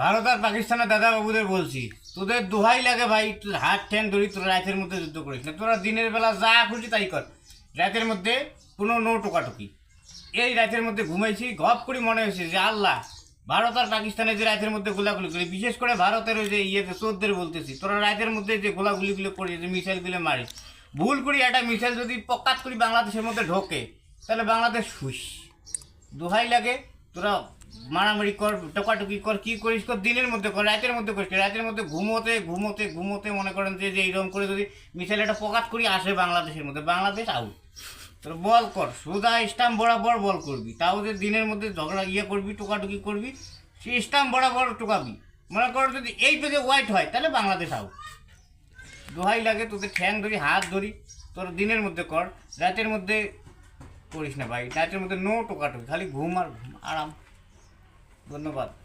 ভারত আর পাকিস্তানের দাদা বাবুদের বলছি, তোদের দোহাই লাগে ভাই হাত ঠ্যাং ধরি তোরা রাতের মধ্যে যুদ্ধ করিস না, তোরা দিনের বেলা যা খুশি তাই কর। রাতের মধ্যে কোনো নো টোকাটুকি। এই রাতের মধ্যে ঘুমাইছি, গপ করে মনে হয়েছে যে আল্লাহ, ভারত আর পাকিস্তানের যে রাতের মধ্যে গোলাগুলি করি, বিশেষ করে ভারতের ওই যে ইয়েতে চোদ্দের বলতেছি, তোরা রাতের মধ্যে যে গোলাগুলিগুলো করিস যে মিসাইলগুলো মারিস, ভুল করি একটা মিসাইল যদি পকাত করি বাংলাদেশের মধ্যে ঢোকে, তাহলে বাংলাদেশ হুস দোহাই লাগে, তোরা মারামারি কর, টোকাটুকি কর, কি করিস কর, দিনের মধ্যে কর, রাতের মধ্যে করিস রাতের মধ্যে ঘুমোতে ঘুমোতে ঘুমোতে মনে করেন যে এইরকম করে যদি মিসাইল একটা পকাত করি, আসে বাংলাদেশের মধ্যে, বাংলাদেশ আউট তোর বল কর সোজা স্টাম্প বরাবর বল করবি, তাও যে দিনের মধ্যে ঝগড়া ইয়ে করবি, টোকাটুকি করবি, সে স্টাম্প বরাবর টোকাবি। মনে কর যদি এই পেজে হোয়াইট হয়, তাহলে বাংলাদেশ আউট দোহাই লাগে, তোদের ঠ্যাং ধরি, হাত ধরি, তোর দিনের মধ্যে কর, রাতের মধ্যে করিস না ভাই, রাতের মধ্যে নো টোকাটুকি, খালি ঘুম আর ঘুম, আরাম। ধন্যবাদ।